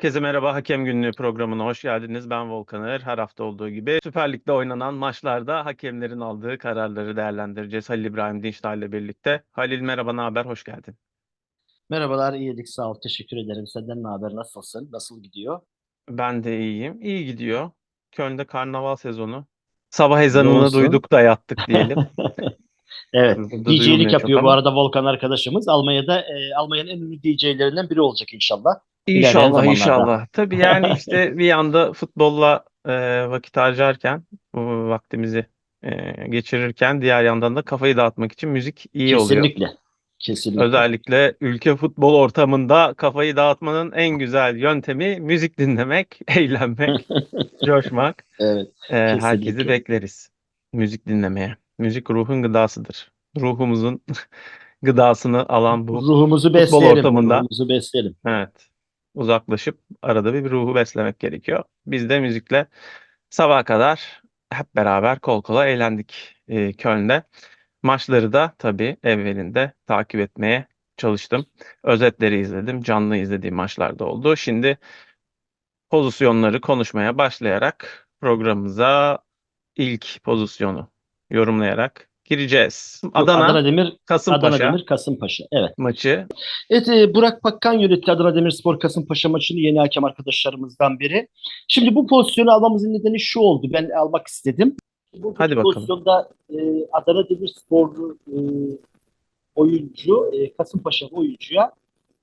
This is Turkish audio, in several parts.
Herkese merhaba. Hakem Günlüğü programına hoş geldiniz. Ben Volkanır. Her hafta olduğu gibi Süper Lig'de oynanan maçlarda hakemlerin aldığı kararları değerlendireceğiz. Halil İbrahim Dinçtal ile birlikte. Halil merhaba, ne haber? Hoş geldin. Merhabalar, iyilik, sağ ol, teşekkür ederim. Senden ne haber, nasılsın, nasıl gidiyor? Ben de iyiyim. İyi gidiyor. Köln'de karnaval sezonu. Sabah ezanını duyduk da yattık diyelim. Evet, DJ'lik yapıyor bu ama. arada Volkan arkadaşımız. Almanya'da, e, Almanya'nın en ünlü DJ'lerinden biri olacak inşallah. İnşallah inşallah. Tabii yani işte bir yanda futbolla e, vakit harcarken, bu vaktimizi e, geçirirken diğer yandan da kafayı dağıtmak için müzik iyi oluyor. Kesinlikle, kesinlikle. Özellikle ülke futbol ortamında kafayı dağıtmanın en güzel yöntemi müzik dinlemek, eğlenmek, coşmak. Evet, Ee, herkesi bekleriz müzik dinlemeye. Müzik ruhun gıdasıdır. Ruhumuzun gıdasını alan bu. ruhumuzu besleyelim, ortamında. ruhumuzu besleyelim. Evet. Uzaklaşıp arada bir ruhu beslemek gerekiyor. Biz de müzikle sabaha kadar hep beraber kol kola eğlendik e, Köln'de. Maçları da tabii evvelinde takip etmeye çalıştım. Özetleri izledim. Canlı izlediğim maçlarda oldu. Şimdi pozisyonları konuşmaya başlayarak programımıza ilk pozisyonu yorumlayarak gireceğiz. Adana, Adana Demir, Kasımpaşa Adana Demir, Kasımpaşa. Evet. maçı. Evet, e, Burak Bakkan yönetti Adana Demirspor Kasımpaşa maçını yeni hakem arkadaşlarımızdan biri. Şimdi bu pozisyonu almamızın nedeni şu oldu. Ben almak istedim. Bu Hadi bakalım. pozisyonda e, Adana Demirsporlu e, oyuncu e, Kasımpaşa oyuncuya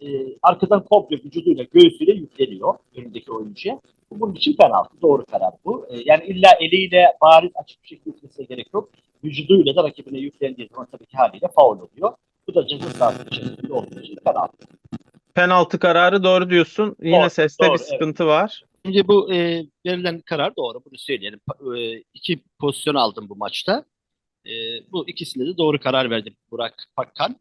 e, arkadan komple vücuduyla göğsüyle yükleniyor önündeki oyuncuya. Bu Bunun için penaltı. Doğru karar bu. E, yani illa eliyle bariz açık bir şekilde gerek yok. Vücuduyla da rakibine yüklendiği zaman tabii ki haliyle faul oluyor. Bu da ceza sahası içerisinde olduğu için penaltı. Penaltı kararı doğru diyorsun. Yine Doğru, seste doğru, bir evet. sıkıntı var. Şimdi bu e, verilen karar doğru. Bunu söyleyelim. E, iki pozisyon aldım bu maçta. E, bu ikisinde de doğru karar verdim Burak Pakkan.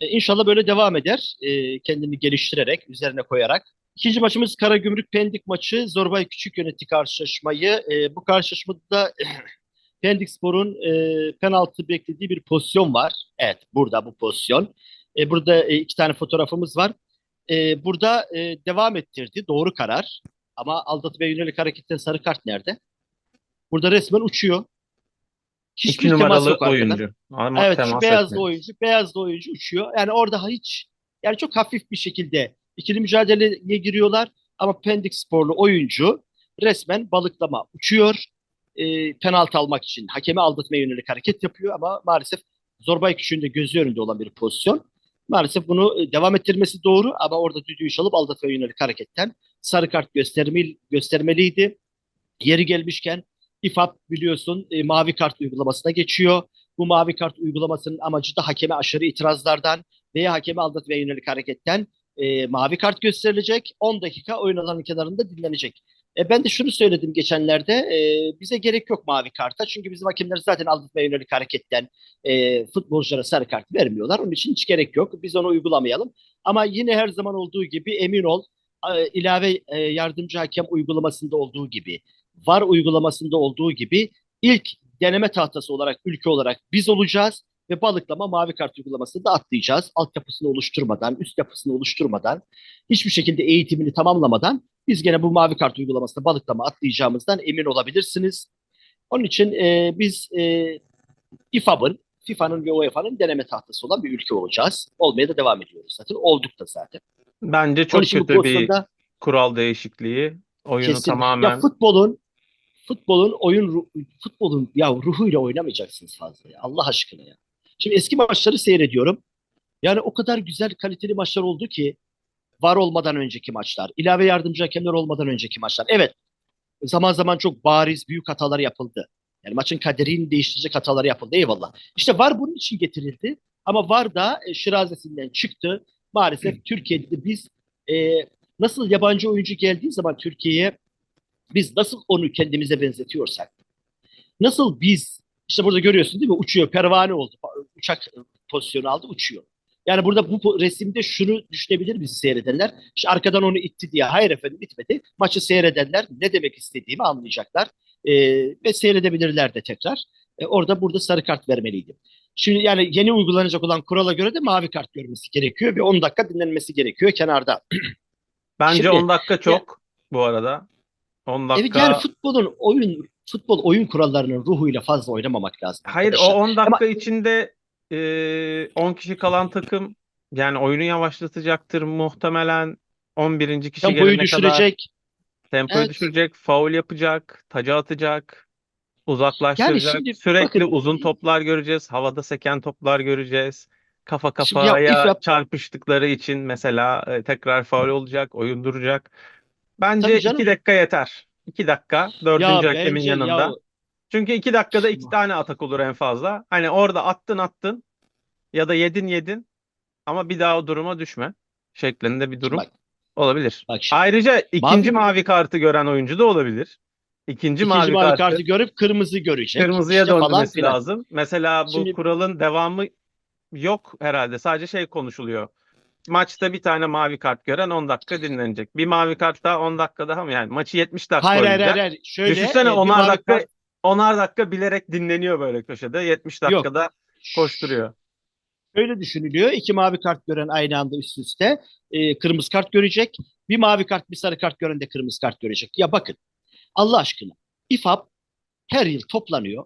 E, inşallah böyle devam eder. E, kendini geliştirerek, üzerine koyarak. İkinci maçımız Karagümrük Pendik maçı. Zorbay Küçük yönetti karşılaşmayı. E, bu karşılaşmada Pendik Spor'un e, penaltı beklediği bir pozisyon var. Evet, burada bu pozisyon. E, burada e, iki tane fotoğrafımız var. E, burada e, devam ettirdi. Doğru karar. Ama aldatmaya yönelik hareketten sarı kart nerede? Burada resmen uçuyor. İki temas numaralı yok oyuncu. Ama Evet şu beyazlı etmedi. oyuncu, beyazlı oyuncu uçuyor. Yani orada hiç yani çok hafif bir şekilde ikili mücadeleye giriyorlar ama Pendik sporlu oyuncu resmen balıklama uçuyor. E, penaltı almak için hakemi aldatmaya yönelik hareket yapıyor ama maalesef Zorbay Küçük'ün de gözü önünde olan bir pozisyon. Maalesef bunu e, devam ettirmesi doğru ama orada düdüğü çalıp aldatmaya yönelik hareketten sarı kart göstermeli, göstermeliydi. Yeri gelmişken İFAB biliyorsun e, mavi kart uygulamasına geçiyor. Bu mavi kart uygulamasının amacı da hakeme aşırı itirazlardan veya hakemi aldatmaya yönelik hareketten e, mavi kart gösterilecek. 10 dakika oyun alanı kenarında dinlenecek. E, ben de şunu söyledim geçenlerde. e, bize gerek yok mavi karta. Çünkü bizim hakemler zaten aldatmaya yönelik hareketten e, futbolculara sarı kart vermiyorlar. Onun için hiç gerek yok. Biz onu uygulamayalım. Ama yine her zaman olduğu gibi emin ol e, ilave e, yardımcı hakem uygulamasında olduğu gibi VAR uygulamasında olduğu gibi ilk deneme tahtası olarak ülke olarak biz olacağız ve balıklama mavi kart uygulamasını da atlayacağız. Altyapısını oluşturmadan, üst yapısını oluşturmadan, hiçbir şekilde eğitimini tamamlamadan biz gene bu mavi kart uygulamasında balıklama atlayacağımızdan emin olabilirsiniz. Onun için e, biz e, İFAB'ın, FIFA'nın ve UEFA'nın deneme tahtası olan bir ülke olacağız. Olmaya da devam ediyoruz zaten. Olduk da zaten. Bence çok kötü bir kural değişikliği. Oyunu Kesin. tamamen Ya futbolun futbolun oyun futbolun ya ruhuyla oynamayacaksınız fazla ya. Allah aşkına ya. Şimdi eski maçları seyrediyorum. Yani o kadar güzel kaliteli maçlar oldu ki var olmadan önceki maçlar, ilave yardımcı hakemler olmadan önceki maçlar. Evet. Zaman zaman çok bariz büyük hatalar yapıldı. Yani maçın kaderini değiştirecek hatalar yapıldı. Eyvallah. İşte var bunun için getirildi. Ama var da e, şirazesinden çıktı. Maalesef Türkiye'de biz e, nasıl yabancı oyuncu geldiği zaman Türkiye'ye biz nasıl onu kendimize benzetiyorsak, nasıl biz, işte burada görüyorsun değil mi? Uçuyor, pervane oldu. Uçak pozisyonu aldı, uçuyor. Yani burada bu resimde şunu düşünebilir bizi seyredenler. İşte arkadan onu itti diye. Hayır efendim itmedi. Maçı seyredenler ne demek istediğimi anlayacaklar. Ee, ve seyredebilirler de tekrar. Ee, orada burada sarı kart vermeliydi. Şimdi yani yeni uygulanacak olan kurala göre de mavi kart görmesi gerekiyor ve 10 dakika dinlenmesi gerekiyor kenarda. Bence Şimdi- 10 dakika çok bu arada. 10 Evet dakika. yani futbolun oyun futbol oyun kurallarının ruhuyla fazla oynamamak lazım. Hayır o arkadaşlar. 10 dakika içinde e, 10 kişi kalan takım yani oyunu yavaşlatacaktır muhtemelen 11. kişi Tempoyu gelene kadar düşürecek. tempoyu Evet. düşürecek, faul yapacak, taca atacak, uzaklaştıracak. şimdi Sürekli bakın- uzun toplar göreceğiz, havada seken toplar göreceğiz. Kafa Şimdi ya kafaya if yap- çarpıştıkları için mesela e, tekrar faul olacak, oyun duracak. Bence Tabii canım. 2 dakika yeter. 2 dakika dördüncü hakemin bence yanında. ya Çünkü iki dakikada iki tane atak olur en fazla. Hani orada attın attın ya da yedin yedin ama bir daha o duruma düşme şeklinde bir durum bak, olabilir. bak şimdi. Ayrıca ikinci Mavi- mavi kartı gören oyuncu da olabilir. İkinci, İkinci mavi, mavi kartı, kartı görüp kırmızı görecek. kırmızıya İşte döndürmesi filan. lazım. Mesela bu Şimdi- kuralın devamı yok herhalde. Sadece şey konuşuluyor. Maçta bir tane mavi kart gören 10 dakika dinlenecek. Bir mavi kart daha 10 dakika daha mı? Yani maçı 70 dakika Hayır hayır oynayacak. hayır. hayır. Şöyle, Düşünsene e, bir onar mavi dakika kart- onar dakika bilerek dinleniyor böyle köşede. 70 Yok. dakikada koşturuyor. Şöyle düşünülüyor. İki mavi kart gören aynı anda üst üste e, kırmızı kart görecek. Bir mavi kart, bir sarı kart gören de kırmızı kart görecek. Ya bakın Allah aşkına İFAB her yıl toplanıyor.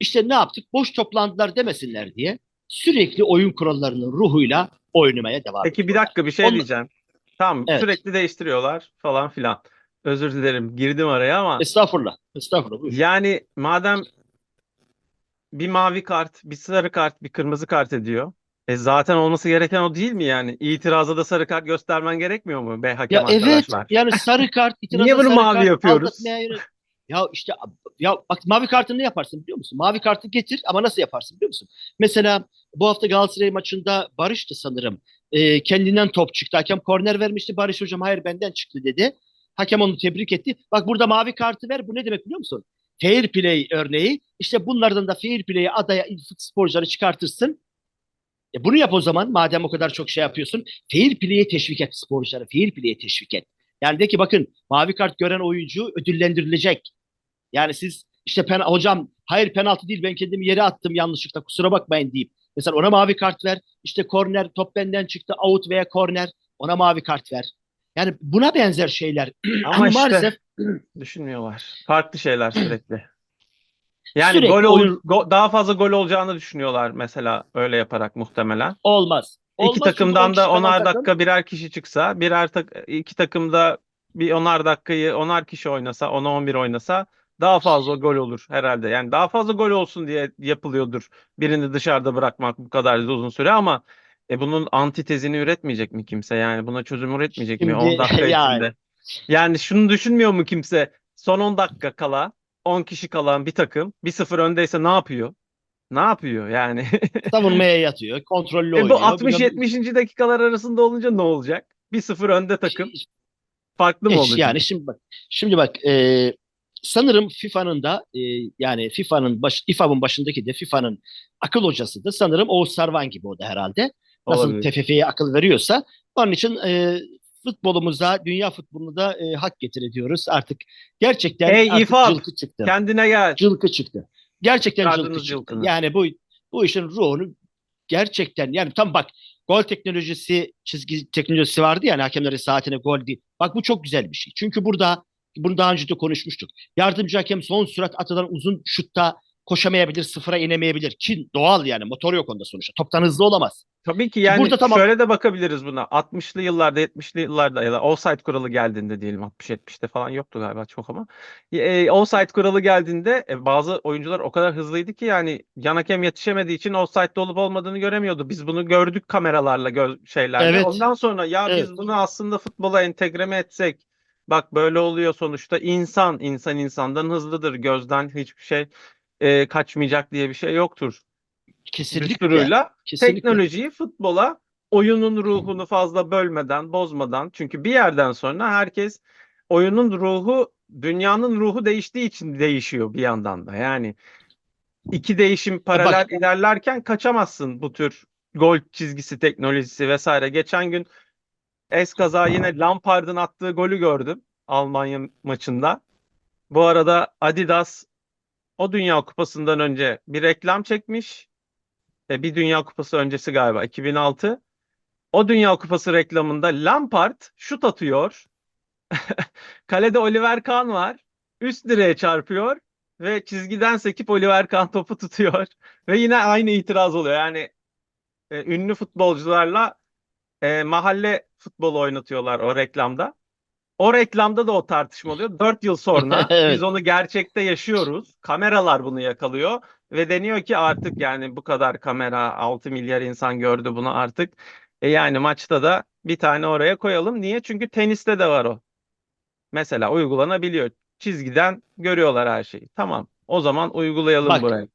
İşte ne yaptık? Boş toplandılar demesinler diye sürekli oyun kurallarının ruhuyla oynamaya devam Peki bir ediyorlar. dakika bir şey Onunla- diyeceğim. Tamam Evet. sürekli değiştiriyorlar falan filan. Özür dilerim girdim araya ama Estağfurullah. Estağfurullah. Buyur. yani madem bir mavi kart, bir sarı kart, bir kırmızı kart ediyor. E zaten olması gereken o değil mi yani? İtiraza da sarı kart göstermen gerekmiyor mu be hakem Ya evet arkadaşlar? yani sarı kart itiraza Niye bunu sarı mavi kart, yapıyoruz? aldatmaya yönelik- Ya işte ya bak mavi kartını ne yaparsın biliyor musun? Mavi kartı getir ama nasıl yaparsın biliyor musun? Mesela bu hafta Galatasaray maçında Barış'tı sanırım. Ee, kendinden top çıktı. Hakem korner vermişti. Barış hocam hayır benden çıktı dedi. Hakem onu tebrik etti. Bak burada mavi kartı ver. Bu ne demek biliyor musun? Fair play örneği. İşte bunlardan da fair play'i adaya sporcuları çıkartırsın. E bunu yap o zaman madem o kadar çok şey yapıyorsun. Fair play'e teşvik et sporcuları. Fair play'e teşvik et. Yani de ki bakın mavi kart gören oyuncu ödüllendirilecek. Yani siz işte pen hocam hayır penaltı değil ben kendimi yere attım yanlışlıkla kusura bakmayın deyip mesela ona mavi kart ver. İşte korner top benden çıktı out veya korner ona mavi kart ver. Yani buna benzer şeyler. Ama Ama işte maalesef düşünmüyorlar. Farklı şeyler sürekli. Yani Sürekli gol ol- go- daha fazla gol olacağını düşünüyorlar mesela öyle yaparak muhtemelen. olmaz. İki Olmaz çünkü takımdan on da onar takım- dakika birer kişi çıksa, birer tak iki takımda bir onar dakikayı onar kişi oynasa, 10'a 11 oynasa daha fazla gol olur herhalde. Yani daha fazla gol olsun diye yapılıyordur. Birini dışarıda bırakmak bu kadar uzun süre ama e bunun antitezini üretmeyecek mi kimse? Yani buna çözüm üretmeyecek mi Şimdi 10 dakika yani. içinde? Yani şunu düşünmüyor mu kimse? Son 10 dakika kala 10 kişi kalan bir takım 1-0 öndeyse ne yapıyor? Ne yapıyor yani? savunmaya yatıyor. Kontrollü E oynuyor. bu 60-70. dakikalar arasında olunca ne olacak? 1-0 önde takım. Farklı mı olacak? yani şimdi bak şimdi bak e, sanırım FIFA'nın da e, yani FIFA'nın baş, FIFA'nın başındaki de FIFA'nın akıl hocası da sanırım Oğuz Sarvan gibi o da herhalde. Nasıl Olabilir. TFF'ye akıl veriyorsa onun için e, futbolumuza, dünya futbolunu da e, hak getir ediyoruz. Artık gerçekten Hey, artık İFAB, cılkı çıktı. Kendine gel. Cılkı çıktı. Gerçekten Çıkardınız cılkı çıktı. cılkını. Yani bu bu işin ruhunu gerçekten yani tam bak gol teknolojisi çizgi teknolojisi vardı yani hakemlerin saatine gol değil. Bak bu çok güzel bir şey. Çünkü burada bunu daha önce de konuşmuştuk. Yardımcı hakem son sürat atılan uzun şutta koşamayabilir, sıfıra inemeyebilir. Ki doğal yani motor yok onda sonuçta. Toptan hızlı olamaz. Tabii ki yani Burada tamam. şöyle de bakabiliriz buna. 60'lı yıllarda, 70'li yıllarda ya da offside kuralı geldiğinde diyelim 60-70'te falan yoktu galiba çok ama. E, offside kuralı geldiğinde e, bazı oyuncular o kadar hızlıydı ki yani yan hakem yetişemediği için offside'de olup olmadığını göremiyordu. Biz bunu gördük kameralarla, gö- şeylerle. Evet. Ondan sonra ya Evet. biz bunu aslında futbola entegre mi etsek? Bak böyle oluyor sonuçta. İnsan, insan insandan hızlıdır. Gözden hiçbir şey e, kaçmayacak diye bir şey yoktur. Kesinlikle. Kesinlikle. teknolojiyi futbola oyunun ruhunu fazla bölmeden, bozmadan çünkü bir yerden sonra herkes oyunun ruhu dünyanın ruhu değiştiği için değişiyor bir yandan da. Yani iki değişim paralel ilerlerken kaçamazsın bu tür gol çizgisi teknolojisi vesaire. Geçen gün eskaza yine Lampard'ın attığı golü gördüm Almanya maçında. Bu arada Adidas o Dünya Kupası'ndan önce bir reklam çekmiş. E, bir Dünya Kupası öncesi galiba 2006. O Dünya Kupası reklamında Lampard şut atıyor. Kalede Oliver Kahn var. Üst direğe çarpıyor ve çizgiden sekip Oliver Kahn topu tutuyor. Ve yine aynı itiraz oluyor. Yani e, ünlü futbolcularla e, mahalle futbolu oynatıyorlar o reklamda. O reklamda da o tartışma oluyor. 4 yıl sonra Evet. biz onu gerçekte yaşıyoruz. Kameralar bunu yakalıyor ve deniyor ki artık yani bu kadar kamera 6 milyar insan gördü bunu artık. E yani maçta da bir tane oraya koyalım. Niye? Çünkü teniste de var o. Mesela uygulanabiliyor. Çizgiden görüyorlar her şeyi. Tamam. O zaman uygulayalım Bak, buraya.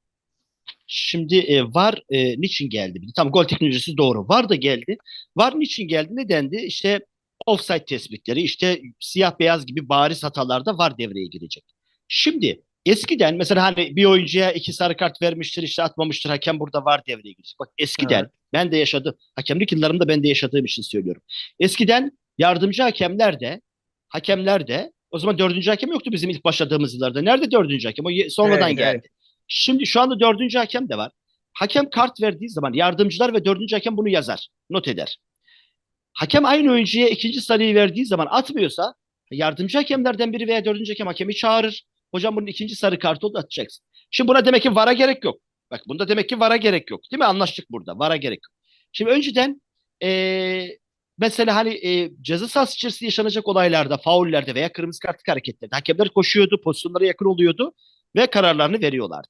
Şimdi e, VAR e, niçin geldi? Tam gol teknolojisi doğru. VAR da geldi. VAR niçin geldi? Nedendi? İşte offside tespitleri, işte siyah beyaz gibi bariz hatalarda VAR devreye girecek. Şimdi eskiden mesela hani bir oyuncuya iki sarı kart vermiştir işte atmamıştır hakem burada VAR devreye girecek. Bak eskiden Evet. ben de yaşadım. Hakemlik yıllarımda ben de yaşadığım için söylüyorum. Eskiden yardımcı hakemler de hakemler de o zaman dördüncü hakem yoktu bizim ilk başladığımız yıllarda. Nerede dördüncü hakem? O sonradan Evet, geldi. Şimdi şu anda dördüncü hakem de var. Hakem kart verdiği zaman yardımcılar ve dördüncü hakem bunu yazar, not eder. Hakem aynı oyuncuya ikinci sarıyı verdiği zaman atmıyorsa yardımcı hakemlerden biri veya dördüncü hakem hakemi çağırır. Hocam bunun ikinci sarı kartı oldu atacaksın. Şimdi buna demek ki VAR'a gerek yok. Bak bunda demek ki VAR'a gerek yok. Değil mi? Anlaştık burada. VAR'a gerek yok. Şimdi önceden eee, mesela hani eee ceza sahası içerisinde yaşanacak olaylarda, faullerde veya kırmızı kartlık hareketlerde hakemler koşuyordu, pozisyonlara yakın oluyordu ve kararlarını veriyorlardı.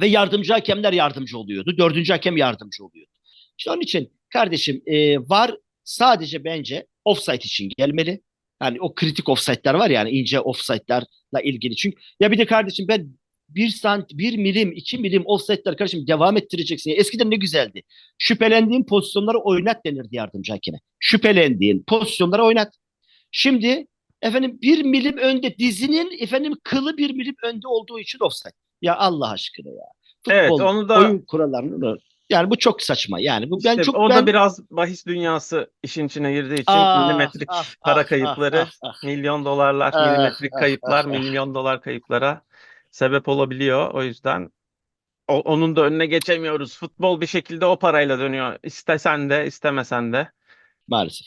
Ve yardımcı hakemler yardımcı oluyordu. Dördüncü hakem yardımcı oluyordu. İşte onun için kardeşim e, var sadece bence offside için gelmeli. Yani o kritik offside'ler var yani ince offside'larla ilgili. Çünkü ya bir de kardeşim ben bir sant, bir milim, iki milim offside'ler kardeşim devam ettireceksin. Ya eskiden ne güzeldi. Şüphelendiğin pozisyonları oynat denirdi yardımcı hakeme. Şüphelendiğin pozisyonları oynat. Şimdi efendim bir milim önde dizinin efendim kılı bir milim önde olduğu için offside. Ya Allah aşkına ya. Evet, Futbol onu da oyun kurallarını yani bu çok saçma. Yani bu ben işte çok o ben da biraz bahis dünyası işin içine girdiği için Ah, milimetrik ah, para ah, kayıpları, ah, ah, milyon dolarlar, Ah, milimetrik ah, kayıplar, ah, ah. milyon dolar kayıplara sebep olabiliyor. O yüzden o- onun da önüne geçemiyoruz. Futbol bir şekilde o parayla dönüyor. İstesen de istemesen de. maalesef.